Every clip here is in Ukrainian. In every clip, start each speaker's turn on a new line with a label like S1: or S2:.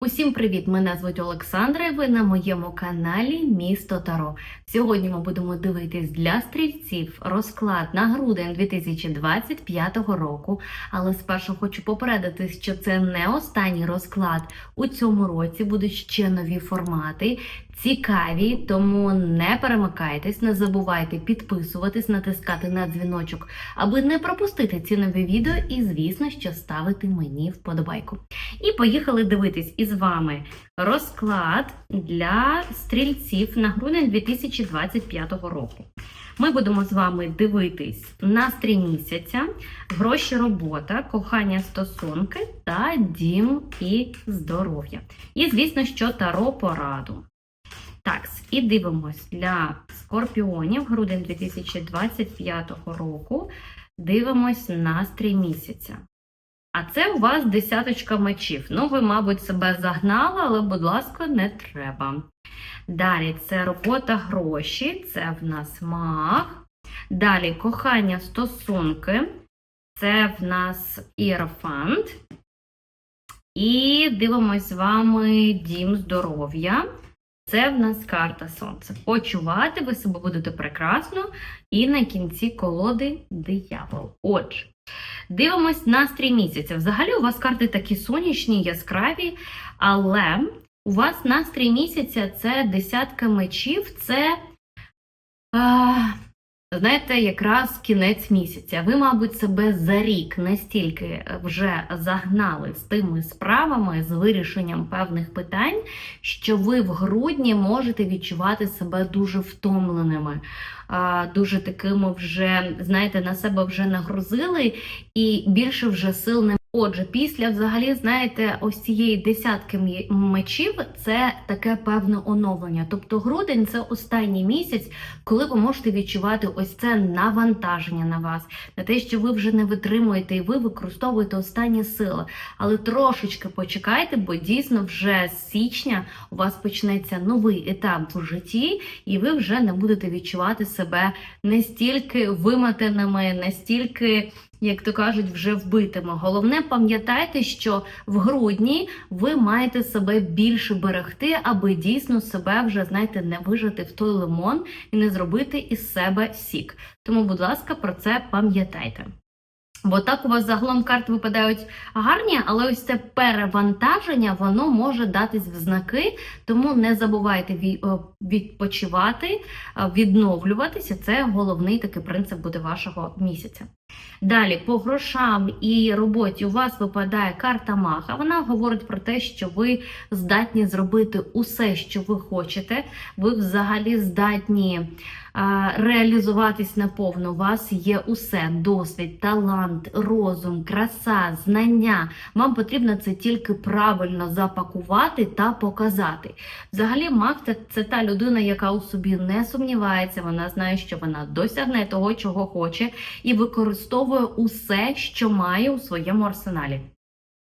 S1: Усім привіт! Мене звуть Олександра. і Ви на моєму каналі Місто Таро. Сьогодні ми будемо дивитись для стрільців розклад на грудень 2025 року. Але спершу хочу попередити, що це не останній розклад. У цьому році будуть ще нові формати, цікаві, тому не перемикайтесь, не забувайте підписуватись, натискати на дзвіночок, аби не пропустити ці нові відео і, звісно, що ставити мені вподобайку. І поїхали дивитись із вами розклад для стрільців на грудень 2025 року. Ми будемо з вами дивитись настрій місяця, гроші, робота, кохання, стосунки та дім і здоров'я. І, звісно, що таро пораду. Так, і дивимось для скорпіонів грудень 2025 року. Дивимось настрій місяця. А це у вас десяточка мечів. Ну, ви, мабуть, себе загнали, але, будь ласка, не треба. Далі це робота гроші, це в нас маг. Далі кохання стосунки, це в нас іерофант. І дивимось з вами дім здоров'я. Це в нас карта сонця. Почувати ви себе будете прекрасно. І на кінці колоди диявол. Отже. Дивимось настрій місяця. Взагалі, у вас карти такі сонячні, яскраві, але у вас настрій місяця це десятка мечів, це, а, знаєте, якраз кінець місяця. Ви, мабуть, себе за рік настільки вже загнали з тими справами, з вирішенням певних питань, що ви в грудні можете відчувати себе дуже втомленими. Дуже такими вже, знаєте, на себе вже нагрузили, і більше вже сил не. Отже, після взагалі, знаєте, ось цієї десятки мечів це таке певне оновлення. Тобто грудень це останній місяць, коли ви можете відчувати ось це навантаження на вас, на те, що ви вже не витримуєте і ви використовуєте останні сили. Але трошечки почекайте, бо дійсно вже з січня у вас почнеться новий етап в житті, і ви вже не будете відчувати себе настільки вимотаними, настільки як то кажуть, вже вбитими. Головне, пам'ятайте, що в грудні ви маєте себе більше берегти, аби дійсно себе вже, знаєте, не вижити в той лимон і не зробити із себе сік. Тому, будь ласка, про це пам'ятайте. Бо так у вас загалом карти випадають гарні, але ось це перевантаження воно може датись в знаки, тому не забувайте відпочивати, відновлюватися. Це головний такий принцип буде вашого місяця. Далі, по грошам і роботі у вас випадає карта Маха. Вона говорить про те, що ви здатні зробити усе, що ви хочете. Ви взагалі здатні реалізуватись наповну. У вас є усе: досвід, талант, розум, краса, знання. Вам потрібно це тільки правильно запакувати та показати. Взагалі, маг це та людина, яка у собі не сумнівається. Вона знає, що вона досягне того, чого хоче, і використовує усе, що має у своєму арсеналі.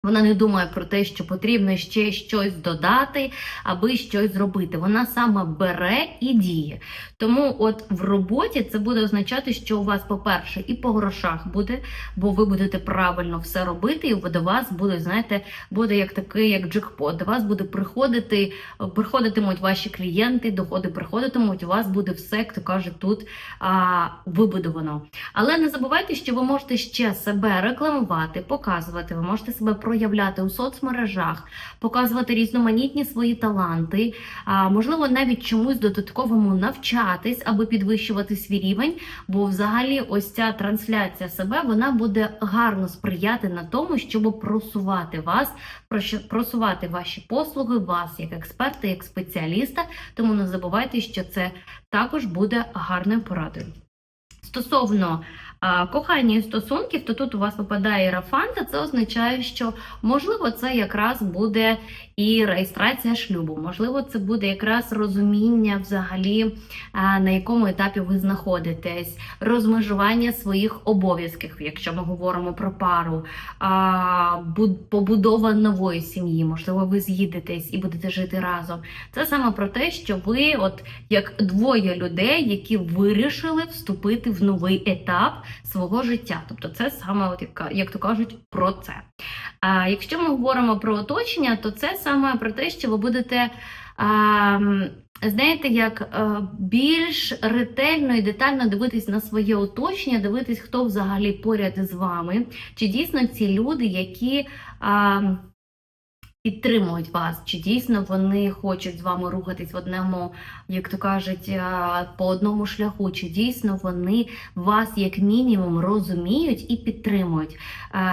S1: Вона не думає про те, що потрібно ще щось додати, аби щось зробити. Вона саме бере і діє. Тому, от в роботі це буде означати, що у вас, по-перше, і по грошах буде, бо ви будете правильно все робити, і до вас буде, знаєте, буде як такий, як джекпот. До вас буде приходити, приходитимуть ваші клієнти, доходи приходитимуть. У вас буде все, як то каже, тут а, вибудовано. Але не забувайте, що ви можете ще себе рекламувати, показувати, ви можете себе проявляти у соцмережах, показувати різноманітні свої таланти, можливо, навіть чомусь додатковому навчатись, аби підвищувати свій рівень. Бо взагалі, ось ця трансляція себе вона буде гарно сприяти на тому, щоб просувати вас, просувати ваші послуги, вас як експерта, як спеціаліста. Тому не забувайте, що це також буде гарною порадою. Стосовно кохання і стосунків, то тут у вас випадає рафанта, це означає, що можливо це якраз буде і реєстрація шлюбу, можливо, це буде якраз розуміння взагалі, на якому етапі ви знаходитесь, розмежування своїх обов'язків, якщо ми говоримо про пару, побудова нової сім'ї, можливо, ви з'їдетесь і будете жити разом. Це саме про те, що ви, от як двоє людей, які вирішили вступити в новий етап, свого життя. Тобто, це саме, от як, як то кажуть, про це. А якщо ми говоримо про оточення, то це саме про те, що ви будете. А, Знаєте, як е, більш ретельно і детально дивитись на своє оточення, дивитись, хто взагалі поряд із вами, чи дійсно ці люди, які а, підтримують вас, чи дійсно вони хочуть з вами рухатись в одному, як то кажуть, по одному шляху, чи дійсно вони вас як мінімум розуміють і підтримують.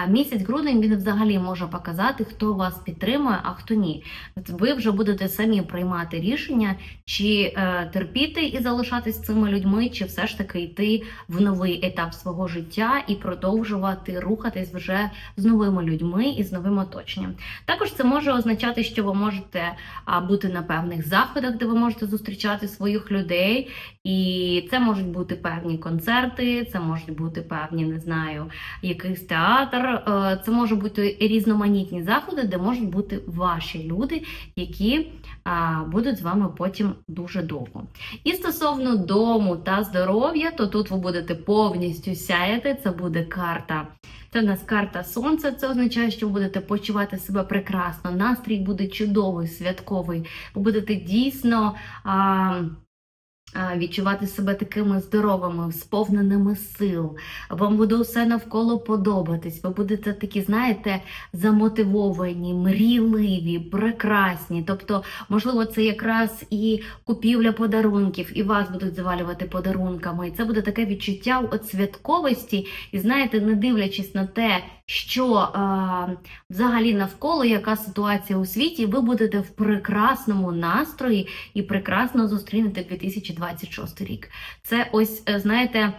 S1: Місяць грудень він взагалі може показати, хто вас підтримує, а хто ні. Ви вже будете самі приймати рішення, чи е, терпіти і залишатись цими людьми, чи все ж таки йти в новий етап свого життя і продовжувати рухатись вже з новими людьми і з новим оточенням. Також це може означати, що ви можете бути на певних заходах, де ви можете зустрічати своїх людей, і це можуть бути певні концерти, це можуть бути певні, не знаю, якийсь театр. е, Це можуть бути різноманітні заходи, де можуть бути ваші люди, які будуть з вами потім дуже довго. І стосовно дому та здоров'я, то тут ви будете повністю сяяти. Це буде карта. Це в нас карта сонця. Це означає, що ви будете почувати себе прекрасно. Настрій буде чудовий, святковий. Ви будете дійсно. А, Відчувати себе такими здоровими, сповненими сил. Вам буде усе навколо подобатись. Ви будете такі, знаєте, замотивовані, мрійливі, прекрасні. Тобто, можливо, це якраз і купівля подарунків, і вас будуть завалювати подарунками. І це буде таке відчуття от святковості, і знаєте, не дивлячись на те, що е, взагалі навколо яка ситуація у світі, ви будете в прекрасному настрої і прекрасно зустрінете 2026 рік. Це ось, е, знаєте.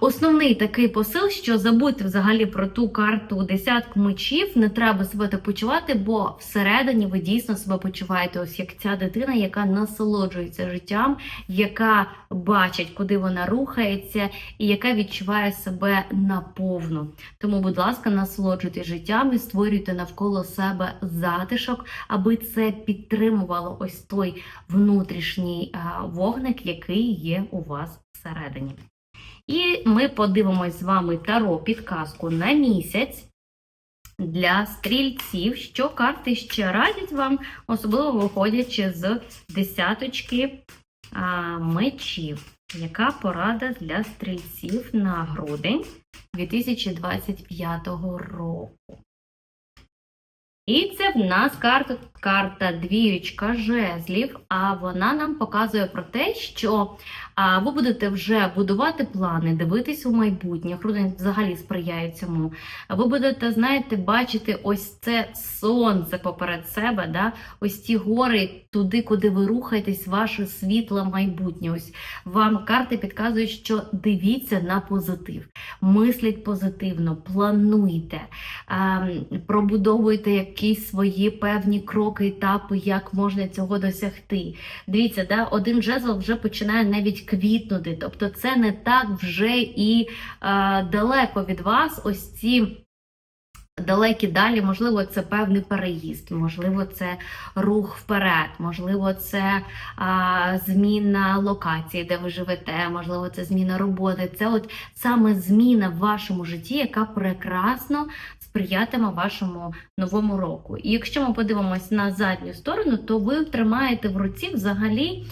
S1: Основний такий посил, що забудьте взагалі про ту карту десятку мечів, не треба себе так почувати, бо всередині ви дійсно себе почуваєте ось як ця дитина, яка насолоджується життям, яка бачить, куди вона рухається, і яка відчуває себе наповну. Тому, будь ласка, насолоджуйтесь життям і створюйте навколо себе затишок, аби це підтримувало ось той внутрішній вогник, який є у вас всередині. І ми подивимось з вами таро підказку на місяць для стрільців, що карти ще радять вам, особливо виходячи з десяточки а, мечів. Яка порада для стрільців на грудень 2025 року? І це в нас карта, карта двіючка жезлів, а вона нам показує про те, що а, ви будете вже будувати плани, дивитись у майбутнє. Грудень взагалі сприяє цьому. Ви будете, знаєте, бачити ось це сонце поперед себе, да? ось ті гори туди, куди ви рухаєтесь, ваше світле майбутнє. Ось вам карти підказують, що дивіться на позитив, мисліть позитивно, плануйте, а, пробудовуйте якісь свої певні кроки, етапи, як можна цього досягти. Дивіться, да, один жезл вже починає навіть квітнути. Тобто це не так вже і е, далеко від вас ось ці. Далекі далі, можливо, це певний переїзд, можливо, це рух вперед, можливо, це а, зміна локації, де ви живете, можливо, це зміна роботи. Це от саме зміна в вашому житті, яка прекрасно сприятиме вашому новому року. І якщо ми подивимось на задню сторону, то ви тримаєте в руці взагалі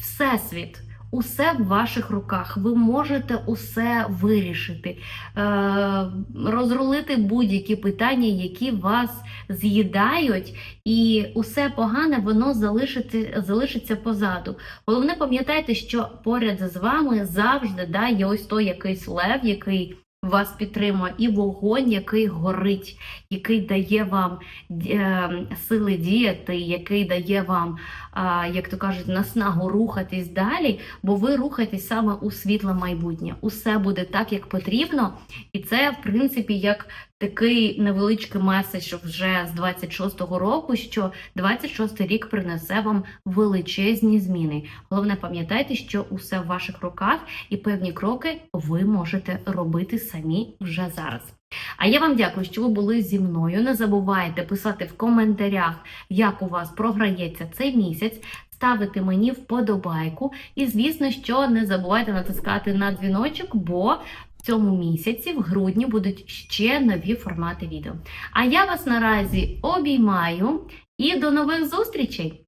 S1: всесвіт. Усе в ваших руках, ви можете усе вирішити, е, розрулити будь-які питання, які вас з'їдають, і усе погане воно залишиться, залишиться позаду. Головне, пам'ятайте, що поряд з вами завжди да, є ось той якийсь лев, який вас підтримує, і вогонь, який горить, який дає вам е, сили діяти, який дає вам, як то кажуть, наснагу рухатись далі, бо ви рухаєтесь саме у світле майбутнє. Усе буде так, як потрібно, і це, в принципі, як такий невеличкий меседж вже з 26-го року, що 26-й рік принесе вам величезні зміни. Головне, пам'ятайте, що усе в ваших руках, і певні кроки ви можете робити самі вже зараз. А я вам дякую, що ви були зі мною. Не забувайте писати в коментарях, як у вас програється цей місяць. ставити мені вподобайку. І, звісно, що не забувайте натискати на дзвіночок, бо в цьому місяці, в грудні, будуть ще нові формати відео. А я вас наразі обіймаю і до нових зустрічей!